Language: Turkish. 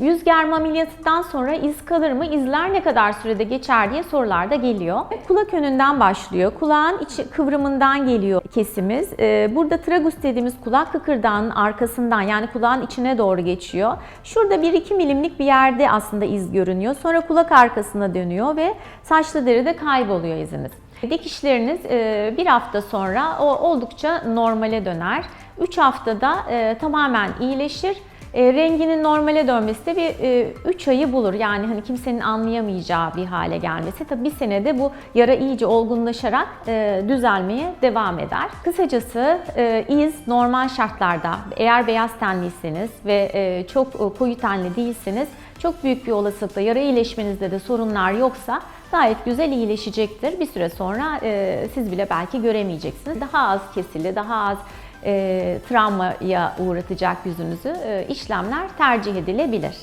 Yüz germe ameliyatından sonra iz kalır mı? İzler ne kadar sürede geçer diye sorular da geliyor. Kulak önünden başlıyor. Kulağın içi kıvrımından geliyor kesimiz. Ee, Burada tragus dediğimiz kulak kıkırdağının arkasından yani kulağın içine doğru geçiyor. Şurada 1-2 milimlik bir yerde aslında iz görünüyor. Sonra kulak arkasına dönüyor ve saçlı deride kayboluyor iziniz. Dikişleriniz e, bir hafta sonra oldukça normale döner. 3 haftada e, tamamen iyileşir. E, renginin normale dönmesi de bir 3 ayı bulur. Yani hani kimsenin anlayamayacağı bir hale gelmesi. Tabii bir senede bu yara iyice olgunlaşarak e, düzelmeye devam eder. Kısacası e, iz normal şartlarda eğer beyaz tenliyseniz ve e, çok e, koyu tenli değilseniz çok büyük bir olasılıkla yara iyileşmenizde de sorunlar yoksa gayet güzel iyileşecektir. Bir süre sonra e, siz bile belki göremeyeceksiniz. Daha az kesili, daha az e, travmaya uğratacak yüzünüzü e, işlemler tercih edilebilir.